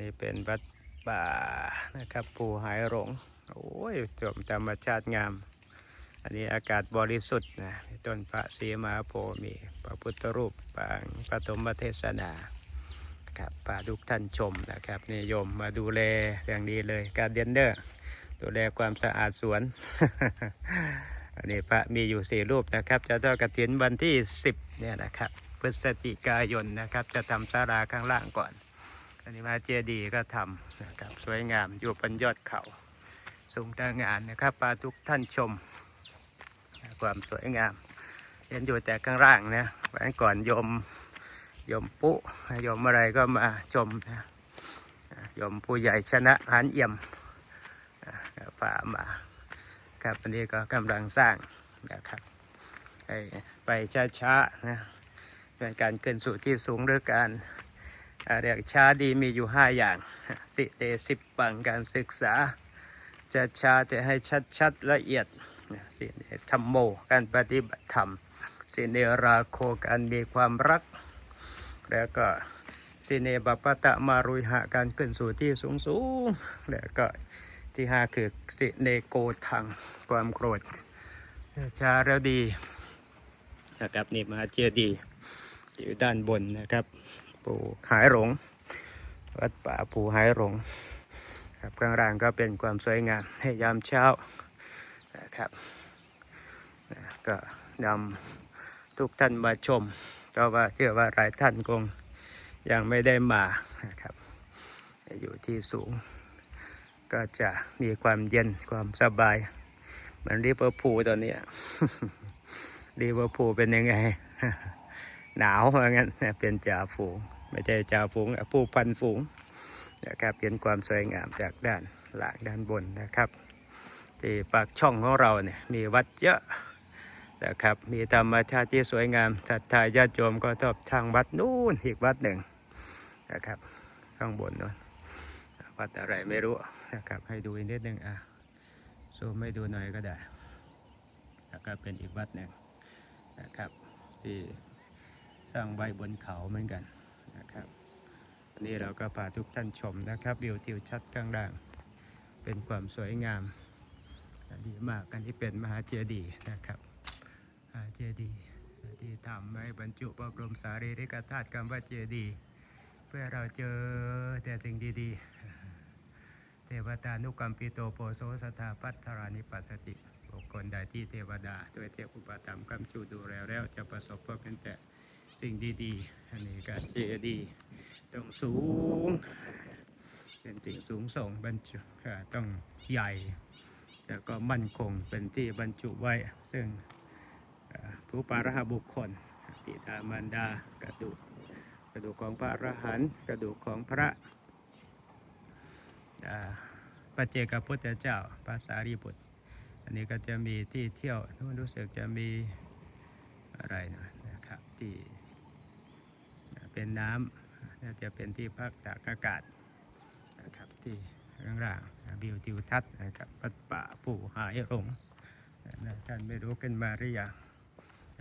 นี่เป็นวัดป่านะครับภูหายหลงโอ้ยจมธรรมชาติงาม อันนี้อากาศบริสุทธิ์นะต้นพระศรีมาโพมีพระพุทธรูปปางปฐมเทศนาครับพาทุกท่านชมนะครับนิยมมาดูแลอย่างดีเลยการเดนเดอร์ดูแลความสะอาดสวนอันนี้พระมีอยู่สี่รูปนะครับ จะทอดกระถินวันที่ 10เนี่ยนะครับพฤศจิกายนนะครับ จะทำศาลาข้างล่างก่อน อันนี้มาเจดีก็ทำนะครับสวยงามอยู่บนยอดเขาสูงตางานนะครับพาทุกท่านชม ความสวยงามเห็นอยู่แต่ข้างล่างนะวันก่อนยมยมปุ๊โยมอะไรก็มาชมนะยมผู้ใหญ่ชนะหันเอี่ยมฝ่ามาครับวันนี้ก็กำลังสร้างนะครับให้ไปช้าๆนะเป็นการขึ้นสู่ที่สูงหรือการ เรียกช้าดีมีอยู่ห้าอย่าง สิเตสิบปังการศึกษา จะช้าแต่ให้ชัดๆละเอียดสิเนธรรมโมการปฏิบัติธรรม สิเนราโคการมีความรัก แล้วก็สิเนบปะตะมารุยหะการขึ้นสู่ที่สูงสูงแล้วก็ที่ห้าคือสิเนโกทังความโกรธชาแล้วดีนะครับนี่มาเจดีย์อยู่ด้านบนนะครับ ปู่หายหลง วัดป่าปู่หายหลง ครับข้างล่างก็เป็นความสวยงามให้ยามเช้านะครับนะก็นำทุกท่านมาชมเพราะว่าเชื่อว่าหลายท่านคงยังไม่ได้มานะครับ อยู่ที่สูง ก็จะมีความเย็นความสบายเหมือนริเวอร์พูลตอนนี้ริเวอร์พูลเป็นยังไง หนาวเหมือนกันเป็นจ่าฝูง ไม่ใช่จ่าฝูงผู้พันฝูงนะครับเป็นความสวยงามจากด้านหลังด้านบนนะครับ ที่ปากช่องของเราเนี่ยมีวัดเยอะนะครับมีธรรมชาติที่สวยงามศรัทธาญาติโยมก็ชอบทางวัดนู่นอีกวัดหนึ่งนะครับข้างบนนู้นวัดอะไรไม่รู้นะครับให้ดูอีกนิดหนึ่งอะซูมให้ดูหน่อยก็ได้นะครับเป็นอีกวัดหนึ่งนะครับที่สร้างไว้บนเขาเหมือนกัน นนี้เราก็พาทุกท่านชมนะครับวิวทิวชัดข้างล่าง เป็นความสวยงามดีมากกันที่เป็นมหาเจดีย์นะครับมหาเจดีย์ที่ทำไว้บรรจุพระบรมสารีริกธาตุคำว่าเจดีย์เพื่อเราเจอแต่สิ่งดีๆ เทวตานุกรรมปิโตโปโสสถาปัตถรานิปัสสติบุคคลใดที่เทวดาด้วยเทพอุปถัมกำจูดูแลแล้วจะประสบพบเป็นแต่ สิ่งดีๆ อันนี้การเจดีต้องสูง เป็นสิ่งสูงส่งบรรจุต้องใหญ่ แล้วก็มั่นคงเป็นที่บรรจุไว้ ซึ่งผู้ปาระหบุคคลปิดามารดากระดูกกระดูกของพระอรหันต์กระดูกของพระอ่าปัจเจกพุทธเจ้าภาษารีบุตร อันนี้ก็จะมีที่เที่ยวนู้นรู้สึกจะมีอะไรนะครับที่ เป็นน้ำน่าจะเป็นที่พักตากอากาศนะครับที่ข้างล่างวิวทิวทัศน์นะครับวัดป่าปู่หายหลงนะท่านไม่รู้ขึ้นมาหรือยัง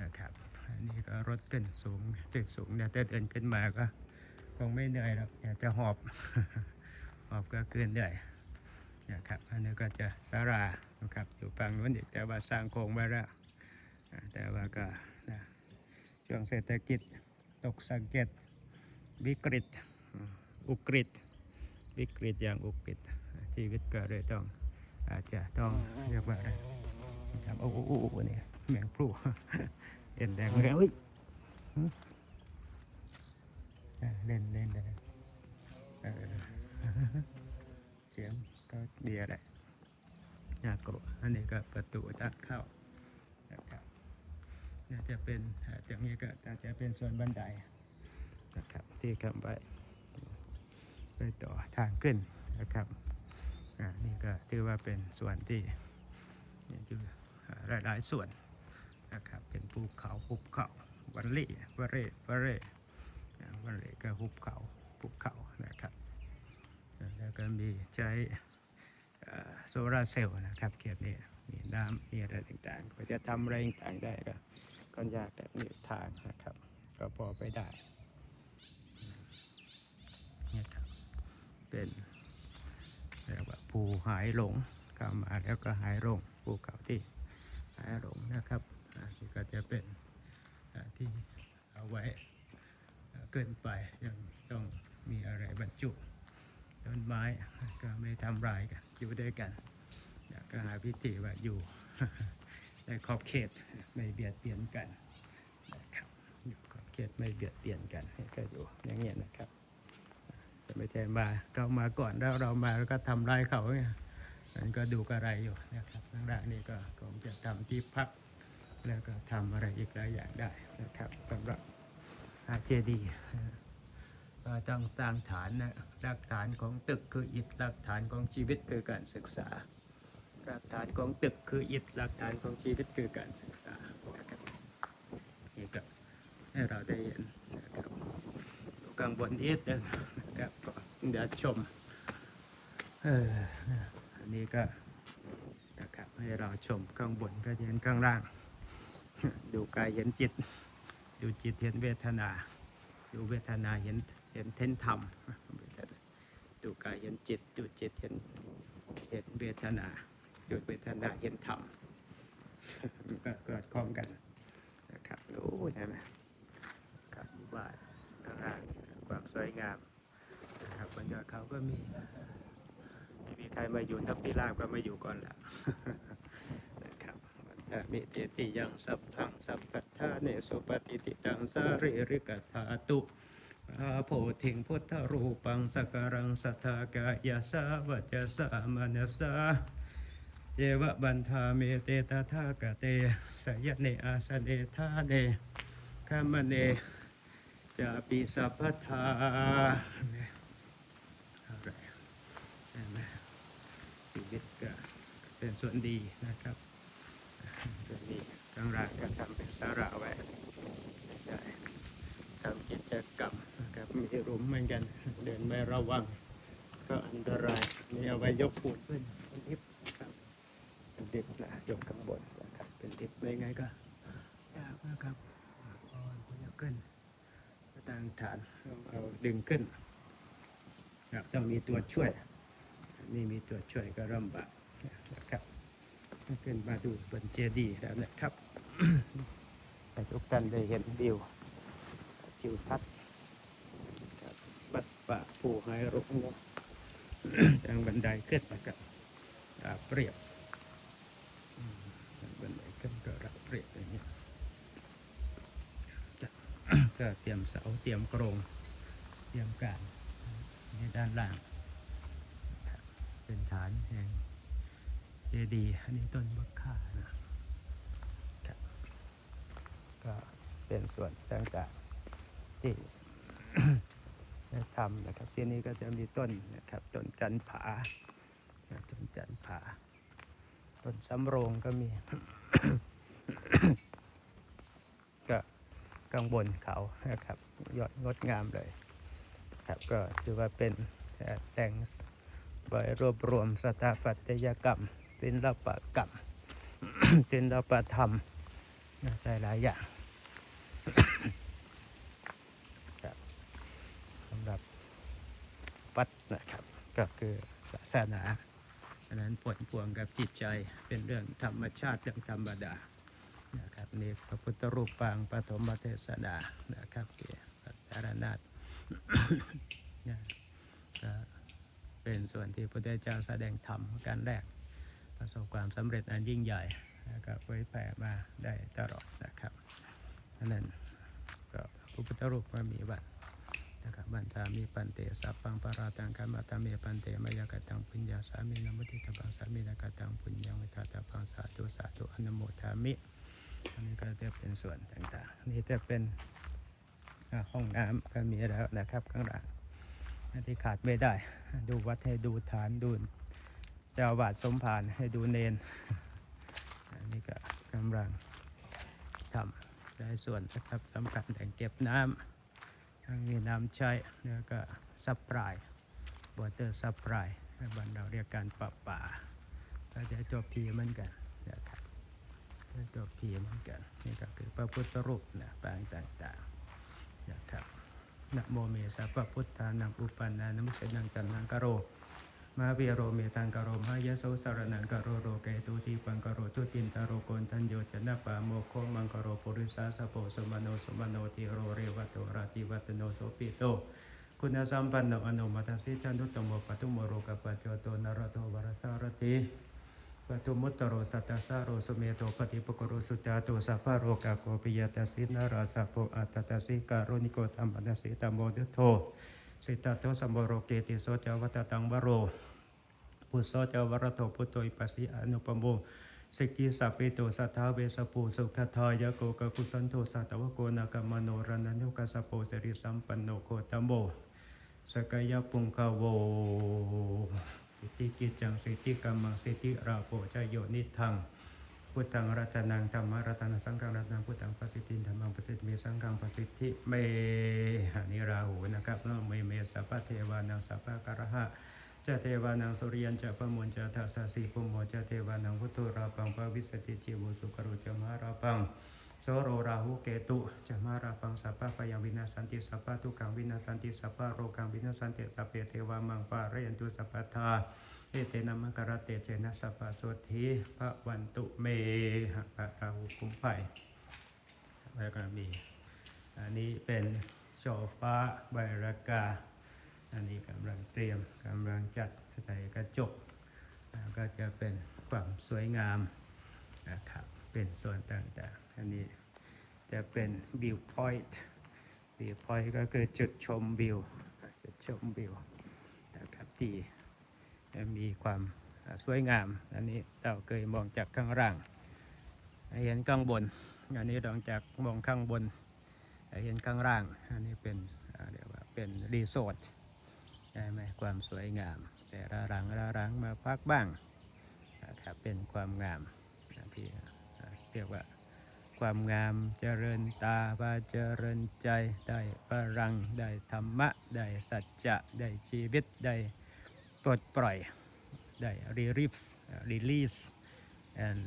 นะครับอันนี้ก็รถขึ้นสูงตึกสูงเนี่ยเดินขึ้นมาก็คงไม่เหนื่อยหรอกอยากจะหอบหอบก็เกินเหนื่อยนะครับอันนี้ก็จะสารานะครับอยู่ฝั่งนู้นอีกแต่ว่าสร้างโครงไว้แล้วแต่ว่าก็นะช่วงเศรษฐกิจตกสังเกต วิกฤตอืมอุกฤษวิกฤตอย่างอุกฤษชีวิตก็เลยต้องอาจจะต้องเรียกว่าอะไรทำโอ้โหเนี่ยแมงพลูเอ็นแดงเลยเฮ้ยหึอ่าเล่นเล่นเลยเออเสียงก็เดียแหละน่ากลัวอันนี้ก็ประตูทางเข้านะครับน่าจะเป็นอาจากนี้ก็อาจจะเป็นส่วนบันไดนะครับ ที่คำไว้ไปต่อทางขึ้นนะครับอ่านี่ก็ถือว่าเป็นส่วนที่นี่คืออ่าหลายๆส่วนนะครับเป็นภูเขาภูเขาวันเล่วันเร่วันเร่วันเร่ก็ภูเขาภูเขานะครับแล้วก็มีใช้โซลาร์เซลล์นะครับเกียรนี้มีน้ำมีอะไรต่างๆก็จะทำอะไรต่างๆได้ก็ก็ยากแต่มีทางนะครับ ก็พอไปได้ เนี่ยครับเเป็นเรียกว่าภูหายหลงเข้ามาแล้วก็หายหลงภูเขาที่หายหลงนะครับนี่ก็จะเป็นที่เอาไว้เกินไปยังต้องมีอะไรบรรจุต้นไม้ก็ไม่ทำลายกันอยู่ด้วยกันก็หาพิธีว่าอยู่ในขอบเขตไม่เบียดเบียนกันนะครับอยู่ขอบเขตไม่เบียดเบียนกันก็อยู่อย่างเงี้ยนะครับ ไม่ใช่มาเขามาก่อนแล้วเรามาแล้วก็ทำลายเขาเนี่ยมันก็ดูกระไรอยู่นะครับทางด้านนี้ก็คงจะทำที่พัก แล้วก็ทำอะไรอีกหลายอย่างได้นะครับสำหรับอาเจดีก็ต้องตั้งฐานนะรากฐานของตึกคืออิฐรากฐานของชีวิตคือการศึกษารากฐานของตึกคืออิฐรากฐานของชีวิตคือการศึกษานะครับนี่ก็ให้เราได้เห็นนะครับอยู่ข้างบนนิดนึงนะ ก็เดี๋ยวชม เอออันนี้ก็นะครับให้เราชมข้างบนก็เห็นข้างล่าง ดูกายเห็นจิต ดูจิตเห็นเวทนา ดูเวทนาเห็นเห็นเท่นธรรม ดูกายเห็นจิต ดูจิตเห็นเห็นเวทนา ดูเวทนาเห็นธรรมมันก็เกิดคล้องกันนะครับโอ้ยนะ ครับหมู่บ้านข้างล่างความสวยงามนะครับบรรยากาศเขาก็ มีไม่มีใครมาอยู่ทับพิราบก็มาอยู่ก่อนแหละนะครับนทามิเจติยังสัพพังสัพพัทธาเนสุปฏิติตังสาริริกธาตุอาโพธิงพุทธรูปังสกการังสัทธากายาสาวัจสามนสสาเจวะบันทาเมเตตาทากะเตสยเนอาสเนทาเนขามเนจะปีสัพพทาเนี่ยอะไรใช่ไหมชีวิ ตก็เป็นส่วนดีนะครับส่วนนี้ข้างล่างก็ทำเป็นสาระไว้ได้ทำกิจกรรมนะครับมีหลุมเหมือนกัน เดินไม่ระวัง ก็อันตรายนี่เอาไว้ยกปูนขึ้นเป็นทิพย์นะครับเป็นทิพย์นะยกข้างบนนะครับเป็นทิพย์ไม่ไงก็ยากนะครับพอนยกขึ้นตั้งฐานเอาดึงขึ้นครับต้องมีตัวช่วย นี่มีตัวช่วยก็ลำบากนะครับขึ้นมาดูบนเจดีย์แล้วนะครับให้ทุกท่านได้เห็นวิวทิวทัศน์ครับบัดป่าผู้หายรุกงทางบันไดขึ้นนะครับราบเรียบอืมทางบันไดขึ้นก็ราบเรียบอย่างนี้ก็เตรียมเสาเตรียมกรงเตรียมการในด้านล่างนะครับ เป็นฐานแห่งเจดีย์อันนี้ต้นบักข่านะครับก็เป็นส่วนต่างๆที่ได้ทำนะครับ ที่นี้ก็จะมีต้นนะครับต้นจันผาต้นจันผา ต้นสำโรงก็มี ก็ข้างบนเขานะครับยอดงดงามเลย ครับก็ถือว่าเป็นแต่ง ไว้รวบรวมสถาปัตยกรรมศิลปกรรมศิลปธรรมนะหลายอย่างสำหรับวัดนะครับ ก็คือศาสนาอันนั้นผลพวงกับจิตใจเป็นเรื่องธรรมชาติเรื่องธรรมดานะครับนี่พระพุทธรูปปางปฐมเทศนานะครับที่พระสารนาถเนี่ยก็ เป็นส่วนที่พระพุทธเจ้าแสดงธรรมการแรกประสบความสำเร็จอันยิ่งใหญ่นะครับเผยแผ่มาได้ตลอดนะครับนนั้นก็พระพุทธรูปก็มีวัดนะครับบันทามีปันเตสัพพังปาราตังคัมมาตามีปันเตมายากตังปุญญาสามีนมุติตปังสามีนากตังปุญญังวิทาตาปังสาธุสาธุอนุโมทามิอันนี้ก็จะเป็นส่วนต่างๆ นี่จะเป็นห้องน้ำก็มีแล้วนะครับข้างหลัง ที่ขาดไม่ได้ ดูวัดให้ดูฐานดูเจ้าอาวาดสมภารให้ดูเนนอันนี้ก็กำลังทำได้ส่วนนะครับสำคัญแหล่งเก็บน้ำทั้งมีน้ำใช้แล้วก็ซับปลายวอเตอร์ซับปลายบ้านเราเรียกการปรับป่าก็จะจบพีเหมือนกันนะครับตัวพีเหมือนกันนี่ก็คือพระพุทธรูปนะปางต่างๆนะครับ นะโมเมสัพพุทธานังอุปันนานัมเสนังจันนังกโร มาเวโรเมตังกโรมายะโสสารนังกโรโรเกตุทีปังกโรทุตินตโรโกนทันโยชนะปะโมโคมังกโรปุริสาสะโพสมโนสมโนติโรเรวัตโตราติวัตโนโสปิโตคุณสัมปันโนอนุมัตสิจันทุตโมปตุโมโรกปัจโจโตนรโตวรสารติ ปตุมุตโรสัตตสาโรสเมโตปฏิปกโรสุจาโตสัพพะโรกาโกปิยตัสินาราสะโพอัตตสิการุณิโกธรรมนัสิตโมดุโทสิตตโตสัมโมโรเกติโสจาวัตตังวโรพุโสจาวรโตพุทโตอิปัสสิอนุปโมสิกิสัพพิโตสัทธาเวสปูสุขทายโกกกุสันโทสัตวโกนากามโนรนันยุกัสสโปสริสัมปันโนโคตโมสกายปุงคาโว สิทธิกิจจังสิทธิกรรมสิทธิราโปจโยนิทังพุทธังรัตนังธรรมรัตนสังฆังรัตนังพุทธังประสิทธิธรรมังประสิทธิเมสังฆังประสิทธิเมหานิราหูนะครับเนาะเมเมสัพพเทวานังสัพพะกระหะจะเทวานังสุริยันจะพระมนจะทัสสะสีปุมโมจะเทวานังพุทธราปังปะวิสติจิวุสุกรุจมาราปัง โสโรราหุเกตุจะมาราปังสัพพะปยังวินาสันติสัพพะทุกังวินาสันติสัพพะโรกังวินาสันติสัพเพเทวามังปะเรยันตุสัพพะทาเอเตนะมังกรเตเจนะสัพพะโสธีพระวันตุเมหะพระราหุคุ้มไฟแล้วก็มีอันนี้เป็นโชฟ้าใบรากา อันนี้กำลังเตรียมกำลังจัดใส่กระจกก็จะเป็นความสวยงามนะครับเป็นส่วนต่างๆ อันนี้จะเป็นวิวพอยต์วิวพอยต์ก็คือจุดชมวิวจุดชมวิวนะครับที่มีความสวยงาม อันนี้เราเคยมองจากข้างล่างเห็นข้างบน อันนี้ลองจากมองข้างบนเห็นข้างล่าง อันนี้เป็นเรียกว่าเป็นรีสอร์ทใช่ไหมความสวยงาม แต่ละหลังละหลังมาพักบ้างนะครับเป็นความงามนะที่เรียกว่า ความงามเจริญตาบาเจริญใจได้พลังได้ธรรมะ ได้สัจจะ ได้ชีวิต ได้ปลดปล่อย ได้ release release and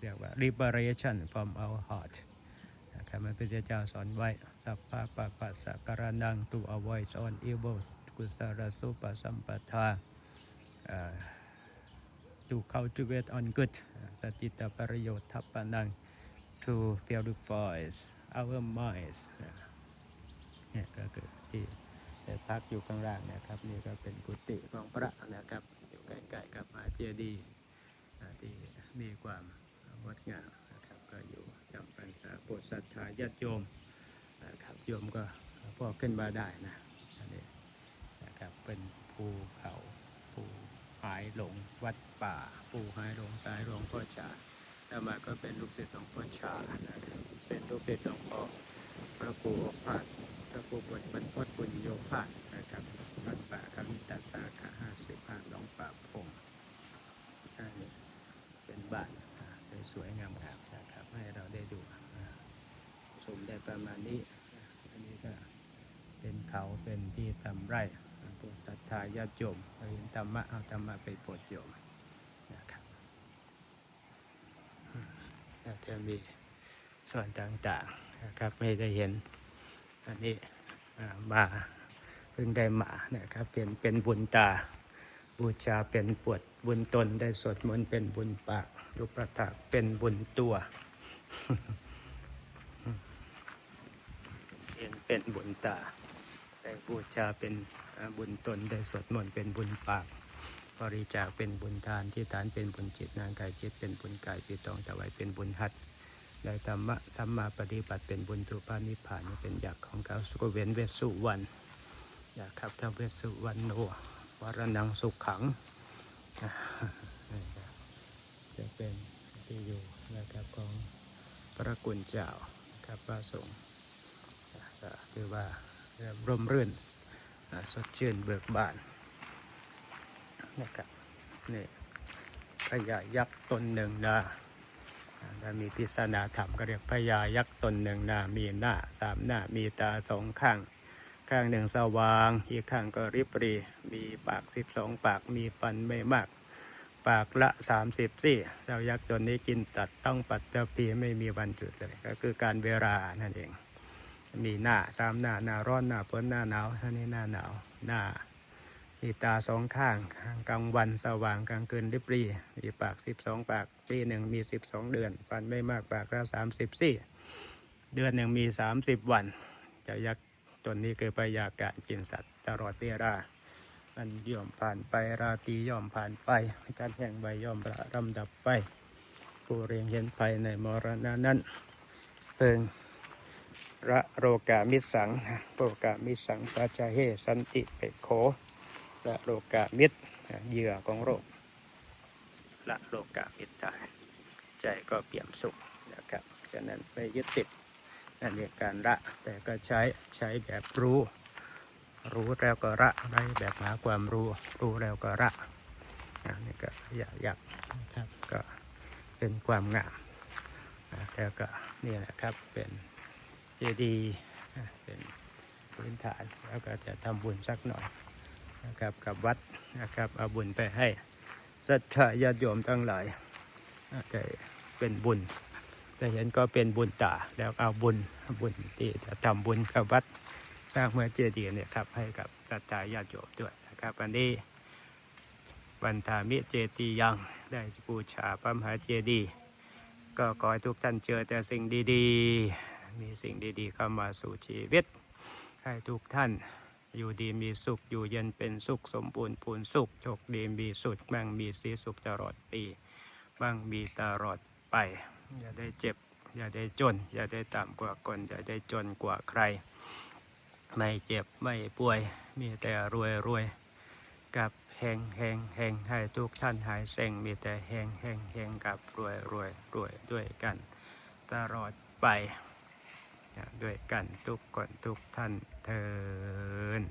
เรียกว่า liberation from our heart นะครับพระพุทธเจ้าสอนไว้สัพพะปะปัสะการนัง to avoid on evil กุศลสุปสัมปทา to cultivate on good สติตประโยชน์ทัปปนัง to purify our minds เนี่ยก็คือที่พักอยู่ข้างล่างนะครับ นี่ก็เป็นกุฏิของพระนะครับอยู่ใกล้ๆกับมหาเจดีย์ที่มีความงดงามนะครับก็อยู่จำพรรษาโปรดศรัทธาญาติโยมนะครับโยมก็พอขึ้นมาได้นะอันนี้นะครับเป็นภูเขา หายหลงวัดป่าภูหายหลงสายหลวงพ่อชาแต่มาก็เป็นลูกศิษย์หลวงพ่อชาเป็นลูกศิษย์หลวงพ่อพระครูอภาสพระครูบดบรรพตบุญโยภาสนะครับวัดป่าคามิตาสาขาห้าสิบห้าหลวงป่าพงเป็นบ้านสวยงามๆนะครับให้เราได้ดูชมได้ประมาณนี้อันนี้ก็เป็นเขาเป็นที่ทำไร่ พวกศรัทธาญาติโยมเห็นธรรมะเอาธรรมะไปโปรดโยมนะครับแล้วจะมีส่วนต่างๆนะครับไม่ได้เห็นอันนี้มาเพิ่งได้มานะครับเป็นเป็นบุญตาบูชาเป็นปวดบุญตนได้สวดมนต์เป็นบุญปากรูปประทับเป็นบุญตัวเห็นเป็นบุญตา ได้บูชาเป็นบุญตนได้สวดมนต์เป็นบุญปาก บริจาคเป็นบุญทานที่ฐานเป็นบุญจิตนางกายจิตเป็นบุญกายปีตองถวายเป็นบุญหัตถ์ได้ธรรมะสัมมาปฏิบัติเป็นบุญทุปานิพานเป็นอยากของเขาสุเวนเวสุวรรณอยากครับท้าเวสุวรรณโนวรนังสุขขังจะเป็นที่อยู่นะครับของพระกุณเจ้าครับพระสงฆ์ก็คือว่า ร่มรื่นสดชื่นเบิกบานนะครับนี่พญายักษ์ตนหนึ่งนะอ่าถ้ามีพิศนาธรรมก็เรียกพญายักษ์ตนหนึ่งนะมีหน้าสามหน้ามีตาสองข้าง ข้างหนึ่งสว่าง อีกข้างก็ริบรี มีปากสิบสองปากมีฟันไม่มาก ปากละสามสิบสี่เจ้ายักษ์ตนนี้กินตัดต้องปัตตภีไม่มีวันจุดเลย ก็คือการเวลานั่นเอง มีหน้าสามหน้าหน้าร้อนหน้าฝนหน้าหนาวอันนี้หน้าหนาวหน้ามีตาสองข้างกลางวันสว่างกลางคืนริบหรีมีปากสิบสองปากปีหนึ่งมีสิบสองเดือนฟันไม่มากปากละสามสิบสี่เดือนหนึ่งมีสามสิบวันจะยักษ์ตนนี้คือพยากาศกินสัตว์ตลอดเวลามันย่อมผ่านไปราตีย่อมผ่านไปการแห่งใบย่อมระรำดับไปผู้เรียงเห็นภัยในมรณะนั้นเพิง ระโรกามิสังโรกามิสังปัจาเฮสันติเปโขระโรกามิตรเหยื่อของโรคละโรกามิตรได้ใจก็เปี่ยมสุขนะครับฉะนั้นไม่ยึดติดนั่นเรียกการละแต่ก็ใช้ใช้แบบรู้ รู้แล้วก็ละไม่แบบหาความรู้ รู้แล้วก็ละนนี้ก็อยากอยากนะครับก็เป็นความงามแล้วก็นี่แหละครับเป็น เจดีย์เป็นพื้นฐานแล้วก็จะทำบุญสักหน่อยนะครับกับวัดนะครับเอาบุญไปให้ศรัทธาญาติโยมทั้งหลายนะได้เป็นบุญแต่เห็นก็เป็นบุญตาแล้วเอาบุญบุญที่จะทำบุญกับวัดสร้างเมื่อเจดีย์เนี่ยครับให้กับศรัทธาญาติโยมด้วยนะครับอันนี้วันธามิเจติยังได้บูชาพระมหาเจดีย์ก็ขอให้ทุกท่านเจอแต่สิ่งดี ๆ มีสิ่งดีๆเข้ามาสู่ชีวิต ให้ทุกท่านอยู่ดีมีสุขอยู่เย็นเป็นสุขสมบูรณ์พูนสุขโชคดีมีสุดมั่งมีสีสุขตลอดปีมั่งมีตลอดไป อย่าได้เจ็บ อย่าได้จน อย่าได้ต่ำกว่าคนอย่าได้จนกว่าใคร ไม่เจ็บไม่ป่วยมีแต่รวยรวยกับแหงแหงแหงให้ทุกท่านหายเซ็งมีแต่แหงแหงแหงกับรวยรวยรวยด้วยกัน ตลอดไป ด้วยกันทุกคนทุกท่านเทิน